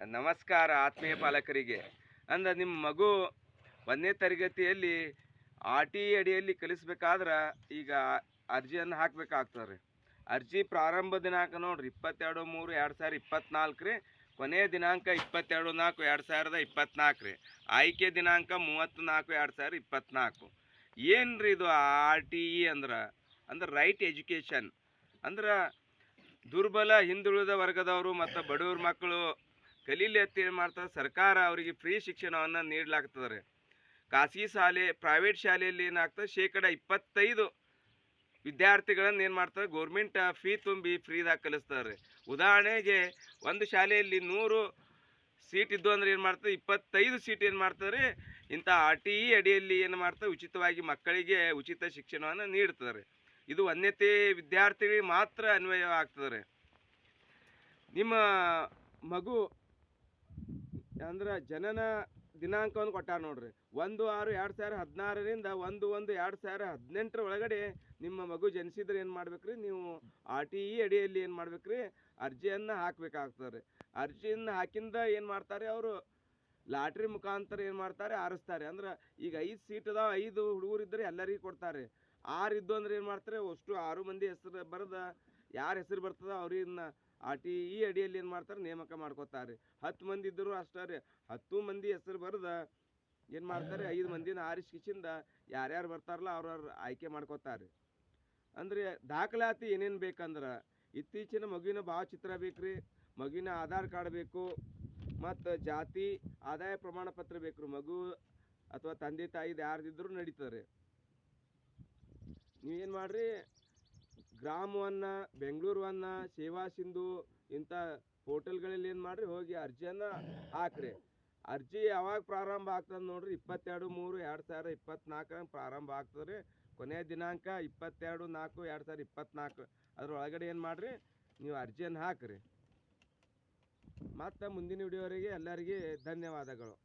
ನಮಸ್ಕಾರ ಆತ್ಮೀಯ ಪಾಲಕರಿಗೆ. ಅಂದ್ರೆ ನಿಮ್ಮ ಮಗು ಒಂದನೇ ತರಗತಿಯಲ್ಲಿ ಆರ್ ಟಿ ಅಡಿಯಲ್ಲಿ ಕಲಿಸ್ಬೇಕಾದ್ರೆ ಈಗ ಅರ್ಜಿಯನ್ನು ಹಾಕ್ಬೇಕಾಗ್ತದೆ ರೀ ಅರ್ಜಿ ಪ್ರಾರಂಭ ದಿನಾಂಕ ನೋಡ್ರಿ, ಇಪ್ಪತ್ತೆರಡು ಮೂರು ಎರಡು ಸಾವಿರದ ಇಪ್ಪತ್ನಾಲ್ಕು ರೀ. ಕೊನೆಯ ದಿನಾಂಕ ಇಪ್ಪತ್ತೆರಡು ನಾಲ್ಕು ಎರಡು ಸಾವಿರದ ಇಪ್ಪತ್ನಾಲ್ಕು ರೀ. ಆಯ್ಕೆ ದಿನಾಂಕ ಮೂವತ್ತು ನಾಲ್ಕು ಎರಡು ಸಾವಿರದ ಇಪ್ಪತ್ನಾಲ್ಕು. ಏನು ರೀ ಇದು ಆರ್ ಟಿ ಇ ಅಂದ್ರೆ? ಅಂದ್ರೆ ರೈಟ್ ಎಜುಕೇಷನ್ ಅಂದ್ರೆ ದುರ್ಬಲ ಹಿಂದುಳಿದ ವರ್ಗದವರು ಮತ್ತು ಬಡವ್ರ ಮಕ್ಕಳು ಕಲೀಲಿ ಏನು ಮಾಡ್ತಾರೆ ಸರ್ಕಾರ ಅವರಿಗೆ ಫ್ರೀ ಶಿಕ್ಷಣವನ್ನು ನೀಡಲಾಗ್ತದೆ. ಖಾಸಗಿ ಶಾಲೆ ಪ್ರೈವೇಟ್ ಶಾಲೆಯಲ್ಲಿ ಏನಾಗ್ತದೆ? ಶೇಕಡ ಇಪ್ಪತ್ತೈದು ವಿದ್ಯಾರ್ಥಿಗಳನ್ನು ಏನು ಮಾಡ್ತಾರೆ? ಗೌರ್ಮೆಂಟ್ ಫೀ ತುಂಬಿ ಫ್ರೀದಾಗ ಕಲಿಸ್ತಾರೆ. ಉದಾಹರಣೆಗೆ ಒಂದು ಶಾಲೆಯಲ್ಲಿ ನೂರು ಸೀಟ್ ಇದ್ದು ಅಂದ್ರೆ ಏನು ಮಾಡ್ತಾರೆ? ಇಪ್ಪತ್ತೈದು ಸೀಟ್ ಏನು ಮಾಡ್ತಾರೆ? ಇಂಥ ಆರ್ ಟಿ ಇ ಅಡಿಯಲ್ಲಿ ಏನು ಮಾಡ್ತಾರೆ? ಉಚಿತವಾಗಿ ಮಕ್ಕಳಿಗೆ ಉಚಿತ ಶಿಕ್ಷಣವನ್ನು ನೀಡ್ತಾರೆ. ಇದು ಅನ್ಯತೆ ವಿದ್ಯಾರ್ಥಿಗಳಿಗೆ ಮಾತ್ರ ಅನ್ವಯವಾಗ್ತದೆ. ರೀ ನಿಮ್ಮ ಮಗು ಅಂದ್ರೆ ಜನನ ದಿನಾಂಕವನ್ನು ಕೊಟ್ಟಾರ ನೋಡ್ರಿ. ಒಂದು ಆರು ಎರಡು ಸಾವಿರ ಹದಿನಾರರಿಂದ ಒಂದು ಒಂದು ಎರಡು ಸಾವಿರ ಹದಿನೆಂಟರ ಒಳಗಡೆ ನಿಮ್ಮ ಮಗು ಜನಿಸಿದ್ರೆ ಏನು ಮಾಡ್ಬೇಕ್ರಿ? ನೀವು ಆರ್ ಟಿ ಇ ಅಡಿಯಲ್ಲಿ ಏನು ಮಾಡ್ಬೇಕ್ರಿ? ಅರ್ಜಿಯನ್ನು ಹಾಕಬೇಕಾಗ್ತದೆ ಅರ್ಜಿಯನ್ನು ಹಾಕಿಂದ ಏನು ಮಾಡ್ತಾರೆ ಅವರು? ಲಾಟ್ರಿ ಮುಖಾಂತರ ಏನು ಮಾಡ್ತಾರೆ? ಆರಿಸ್ತಾರೆ. ಅಂದ್ರೆ ಈಗ ಐದು ಸೀಟ್ ಅದಾವ ಐದು ಹುಡುಗರು ಇದ್ದರೆ ಎಲ್ಲರಿಗೂ ಕೊಡ್ತಾರೆ. ಆರು ಇದ್ದು ಅಂದ್ರೆ ಏನು ಮಾಡ್ತಾರೆ? ಅಷ್ಟು ಆರು ಮಂದಿ ಹೆಸರು ಬರೆದ ಯಾರ ಹೆಸರು ಬರ್ತದ ಅವ್ರನ್ನ ಆರ್ ಟಿ ಇ ಅಡಿಯಲ್ಲಿ ಏನು ಮಾಡ್ತಾರೆ? ನೇಮಕ ಮಾಡ್ಕೋತಾರೆ. ಹತ್ತು ಮಂದಿ ಇದ್ದರೂ ಅಷ್ಟೇ ರೀ. ಹತ್ತು ಮಂದಿ ಹೆಸರು ಬರೆದ ಏನು ಮಾಡ್ತಾರೆ? ಐದು ಮಂದಿನ ಆರಿಸ್ಕಿಸಿಂದ ಯಾರ್ಯಾರು ಬರ್ತಾರಲ್ಲ ಅವ್ರವ್ರ ಆಯ್ಕೆ ಮಾಡ್ಕೋತಾರೆ. ಅಂದರೆ ದಾಖಲಾತಿ ಏನೇನು ಬೇಕಂದ್ರೆ ಇತ್ತೀಚಿನ ಮಗುವಿನ ಭಾವಚಿತ್ರ ಬೇಕು ರೀ ಮಗುವಿನ ಆಧಾರ್ ಕಾರ್ಡ್ ಬೇಕು ಮತ್ತು ಜಾತಿ ಆದಾಯ ಪ್ರಮಾಣ ಪತ್ರ ಬೇಕು ರೀ ಮಗು ಅಥವಾ ತಂದೆ ತಾಯಿದು ಯಾರ್ದಿದ್ರು ನಡೀತದೆ ನೀವೇನು ಮಾಡ್ರಿ? ಗ್ರಾಮವನ್ನ, ಬೆಂಗಳೂರವನ್ನ, ಸೇವಾ ಸಿಂಧು ಇಂಥ ಪೋರ್ಟಲ್ಗಳಲ್ಲಿ ಏನು ಮಾಡ್ರಿ? ಹೋಗಿ ಅರ್ಜಿಯನ್ನು ಹಾಕ್ರಿ. ಅರ್ಜಿ ಯಾವಾಗ ಪ್ರಾರಂಭ ಆಗ್ತದೆ ನೋಡ್ರಿ? ಇಪ್ಪತ್ತೆರಡು, ಮೂರು, ಎರಡು ಸಾವಿರದ ಇಪ್ಪತ್ನಾಲ್ಕರಂಗೆ ಪ್ರಾರಂಭ ಆಗ್ತದೆ ಕೊನೆಯ ದಿನಾಂಕ ಇಪ್ಪತ್ತೆರಡು, ನಾಲ್ಕು, ಎರಡು ಸಾವಿರದ ಇಪ್ಪತ್ನಾಲ್ಕು. ಅದರೊಳಗಡೆ ಏನು ಮಾಡ್ರಿ? ನೀವು ಅರ್ಜಿಯನ್ನು ಹಾಕ್ರಿ. ಮತ್ತು ಮುಂದಿನ ವಿಡಿಯೋವರೆಗೆ ಎಲ್ಲರಿಗೆ ಧನ್ಯವಾದಗಳು.